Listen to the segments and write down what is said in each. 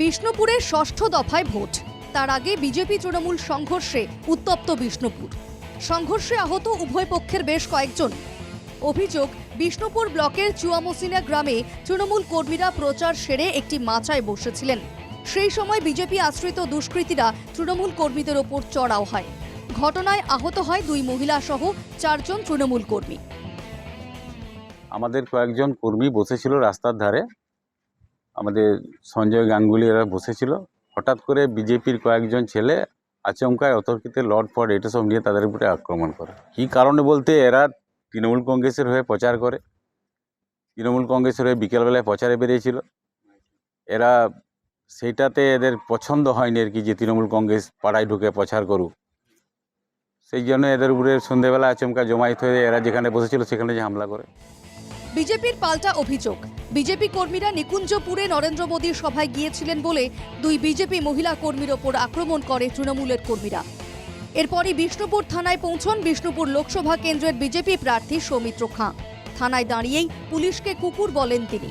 বিষ্ণুপুরের ষষ্ঠ দফায় ভোট। তার আগে বিজেপি তৃণমূল সংঘর্ষে উত্তপ্ত বিষ্ণুপুর। সংঘর্ষে আহত উভয় পক্ষের বেশ কয়েকজন। অভিযোগ, বিষ্ণুপুর ব্লকের চুয়ামসিনা গ্রামে তৃণমূল কর্মীরা প্রচার সেরে একটি মাচায় বসেছিলেন। সেই সময় বিজেপি আশ্রিত দুষ্কৃতীরা তৃণমূল কর্মীদের ওপর চড়াও হয়। ঘটনায় আহত হয় দুই মহিলা সহ চারজন তৃণমূল কর্মী। আমাদের কয়েকজন কর্মী বসেছিল রাস্তার ধারে। আমাদের সঞ্জয় গাঙ্গুলি এরা বসেছিল। হঠাৎ করে বিজেপির কয়েকজন ছেলে আচমকায় অতর্কিতে লর্ড ফর্ড এটা সব নিয়ে তাদের উপরে আক্রমণ করে। কী কারণে বলতে এরা তৃণমূল কংগ্রেসের হয়ে প্রচার করে। তৃণমূল কংগ্রেসের হয়ে বিকেলবেলায় প্রচারে বেরিয়েছিল। এরা সেইটাতে এদের পছন্দ হয়নি আর কি যে তৃণমূল কংগ্রেস পাড়ায় ঢুকে প্রচার করুক। সেই জন্য এদের উপরে সন্ধেবেলা আচমকা জমায়েত হয়ে এরা যেখানে বসেছিল সেখানে যে হামলা করে। বিজেপির পাল্টা অভিযোগ। বিজেপি কর্মীরা নিকুঞ্জপুরে নরেন্দ্র মোদীর সভায় গিয়েছিলেন বলে দুই বিজেপি মহিলা কর্মীর ওপর আক্রমণ করে তৃণমূলের কর্মীরা। এরপরই বিষ্ণুপুর থানায় পৌঁছন বিষ্ণুপুর লোকসভা কেন্দ্রের বিজেপি প্রার্থী সৌমিত্র খাঁ। থানায় দাঁড়িয়েই পুলিশকে কুকুর বলেন তিনি।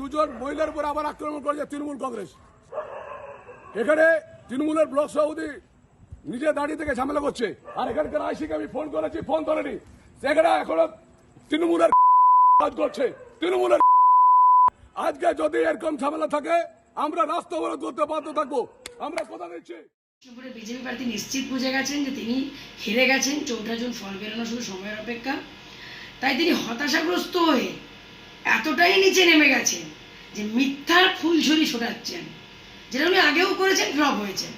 দুজন মহিলার উপর আবার আক্রমণ করেছে তৃণমূল কংগ্রেস। এখানে তৃণমূলের ব্লক সভাপতি নিজে দাঁড়িয়ে থেকে ঝামেলা করছে। আর এখানকার আইসিকে আমি ফোন করেছি, ফোন ধরেনি। সেখানে এখনও তৃণমূলের কাজ করছে, তৃণমূলের আজকে যদি এরকম ঝামেলা থাকে, আমরা রাস্তা অবরোধ করতে বাধ্য থাকব। আমরা কথা দিচ্ছি। বিজেপি প্রার্থী নিশ্চিত বুঝে গেছেন যে তিনি হেরে গেছেন, চৌঠা জুন ফল বেরোনো শুধু সময়ের অপেক্ষা। তাই তিনি হতাশাগ্রস্ত হয়ে এতটাই নিচে নেমে গেছেন যে মিথ্যার ফুলঝুরি ছোটাচ্ছেন যেটা উনি আগেও করেছেন, ফ্লপ হয়েছে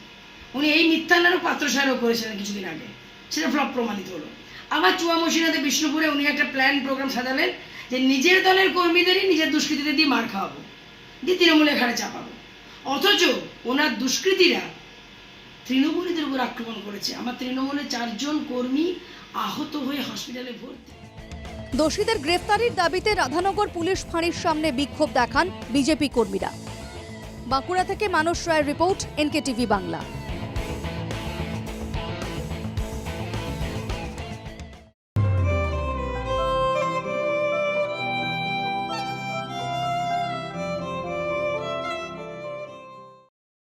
উনি এই মিথ্যা নাড়ু পাত্রসারও করেছিলেন কিছুদিন আগে। সেটা ফ্লপ প্রমাণিত হলো। আবার চুয়ামসিনাতে বিষ্ণুপুরে উনি একটা প্ল্যান প্রোগ্রাম সাজালেন যে নিজের দলের কর্মীদেরই নিজের দুষ্কৃতীদের দিয়ে মার খাওয়াবো, দিয়ে তৃণমূলের ঘাড়ে চাপাবো। অথচ ওনার দুষ্কৃতীরা তৃণমূলীদের উপর আক্রমণ করেছে। আমার তৃণমূলের চারজন কর্মী আহত হয়ে হসপিটালে ভর্তি। দোষীদের গ্রেফতারির দাবিতে রাধানগর পুলিশ ফাঁড়ির সামনে বিক্ষোভ দেখান বিজেপি কর্মীরা। বাঁকুড়া থেকে মানস রায়ের রিপোর্ট এনকে টিভি বাংলা।